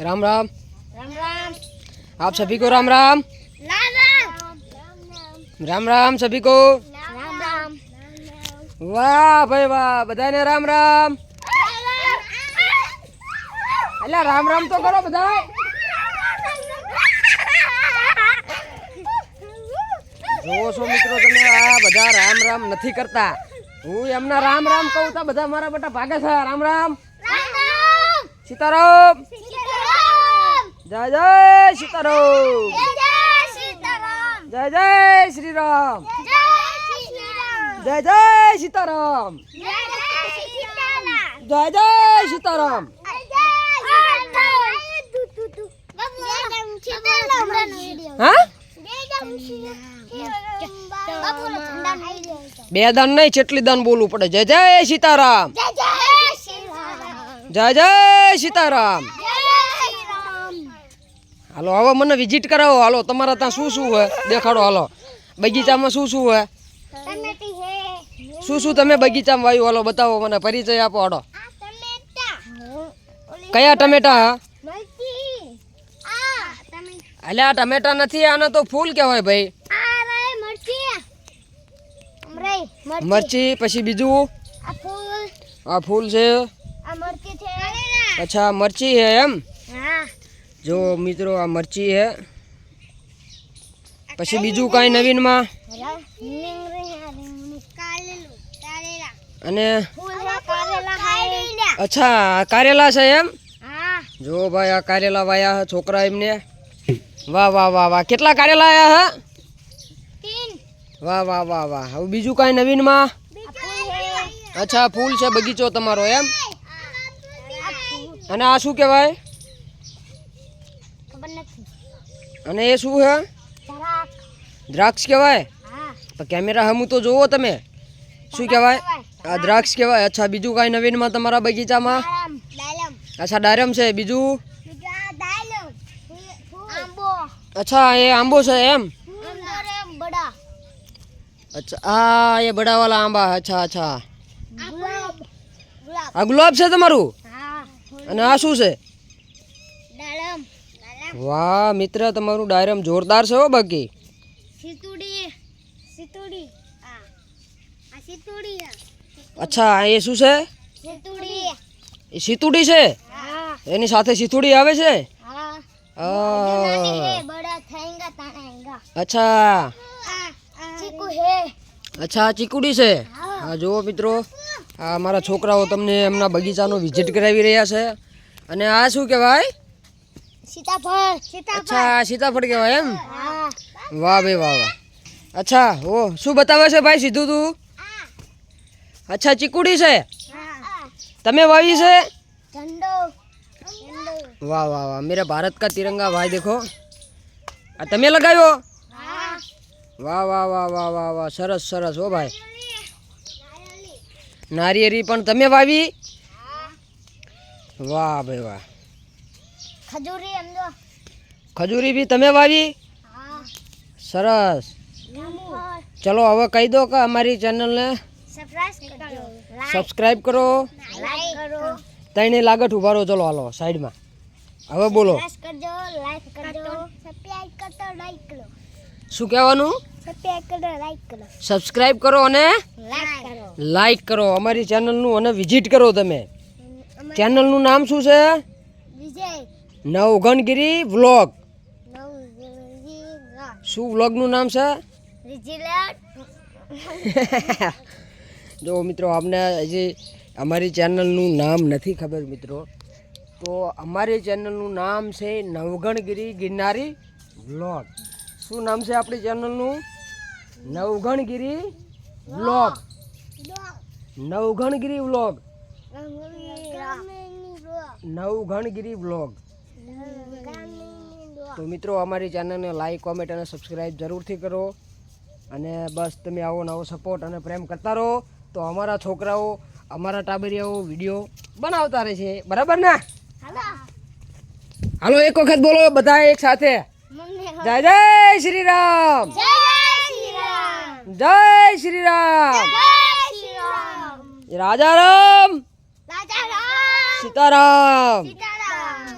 राम राम राम राम आप सभी को राम राम राम राम રામ રામ સભી કો राम राम વાહ ભાઈ વાહ બધાને રામ રામ એટલે રામ રામ તો કરો બધા જોવો છો મિત્રો તમે આ બધા રામ રામ નથી કરતા હું એમના રામ રામ કહું તો બધા મારા બેટા ભાગે છે. રામ રામ. સીતારામ. જય જય સીતારામ. જય જય શ્રી રામ જય જય સીતારામ. જય જય સીતારામ. હા? બે દાન નહીં જેટલી દાન બોલવું પડે. જય જય સીતારામ. જય જય સીતારામ. હાલો હવે મને વિઝિટ કરાવો. હાલો તમારા ત્યાં શું શું હોય? દેખાડો હાલો. બગીચામાં શું શું હોય? શું શું તમે બગીચામાં વાયુ? હાલો બતાવો મને. પરિચય આપો હાડો કયા ટમેટા હા? આ ટમેટા નથી આને તો ફૂલ કહેવાય ભાઈ. મરચી. પછી બીજું? આ ફૂલ. છે. અચ્છા મરચી છે એમ? જો મિત્રો આ મરચી છે. પછી બીજું કાંઈ નવીનમાં? અને? અચ્છા કારેલા છે એમ? જો ભાઈ આ કારેલા વાયા છોકરા એમને. વાહ વાહ વાહ વાહ. કેટલા કારેલા આયા હે? વાહ વાહ વાહ વાહ. હવે બીજું કાંઈ નવીનમાં? અચ્છા ફૂલ છે બગીચો તમારો એમ? અને આ શું કહેવાય? અને એ શું છે દ્રાક્ષ. કહેવાય? તો કેમેરા હમું તો જોવો તમે. શું કહેવાય? આ દ્રાક્ષ કહેવાય. અચ્છા બીજું કાંઈ નવીનમાં તમારા બગીચામાં? અચ્છા ડાયરમ છે. બીજું? અચ્છા એ આંબો છે એમ? અચ્છા હા એ બડાવાલા આંબા અચ્છા અચ્છા. આ ગુલાબ છે તમારું? અને આ શું છે? વાહ મિત્ર તમારું ડાયરમ જોરદાર છે હો બાકી. આ આ અચ્છા એ શું છે? એ સીતુડી છે? એની સાથે સીતુડી આવે છે? હા. અચ્છા. અચ્છા ચીકુડી છે? હા જુઓ મિત્રો. આ મારા છોકરાઓ તમને એમના બગીચાનો વિઝિટ કરાવી રહ્યા છે. અને આ શું કહેવાય? સીતાફળ અચ્છા સીતાફળ કહેવાય એમ? વાહ ભાઈ વાહ વાહ. અચ્છા ઓ શું બતાવે છે ભાઈ સીધું તું? અચ્છા ચીકુડી છે? તમે વાવી છે? વાહ વાહ વાહ. મેરા ભારત કા તિરંગા ભાઈ દેખો. આ તમે લગાવ્યો? વાહ વાહ વાહ વાહ વાહ વાહ સરસ સરસ હો ભાઈ. નારિયેરી પણ તમે વાવી? વાહ ભાઈ વાહ. ખજૂરી ખજૂરી બી તમે વાવી? સરસ. ચલો હવે કહી દો કે અમારી ચેનલને સબસ્ક્રાઇબ કરો. તઈને લાગટ ઊભા રહો. ચલો હાલો સાઈડમાં. હવે બોલો. કરજો લાઈક કરજો. સબસ્ક્રાઇબ કરતો લાઈક કરો. શું કહેવાનું? સબસ્ક્રાઇબ કરો અને લાઈક કરો. અમારી ચેનલનું અને વિઝિટ કરો તમે. ચેનલનું નામ શું છે? નવઘનગીરી વ્લોગ. શું વ્લોગનું નામ છે? જો મિત્રો આપને હજી અમારી ચેનલનું નામ નથી ખબર મિત્રો. તો અમારી ચેનલનું નામ છે નવગણગીરી ગિરનારી વ્લોગ. શું નામ છે આપણી ચેનલનું? નવઘણગીરી વ્લોગ. નવઘણગીરી વ્લોગ. નવઘણગીરી વ્લોગ. તો મિત્રો અમારી ચેનલને લાઈક કોમેન્ટ અને સબસ્ક્રાઈબ જરૂરથી કરો. અને બસ તમે આવો નવો સપોર્ટ અને પ્રેમ કરતા રહો. તો અમારા છોકરાઓ અમારા ટાબરિયાઓ વીડિયો બનાવતા રહે છે. બરાબર ને? હાલો. એક વખત બોલો બધા એક સાથે. જય જય શ્રી રામ જય શ્રી રામ રાજા રામ સીતારામ. સીતા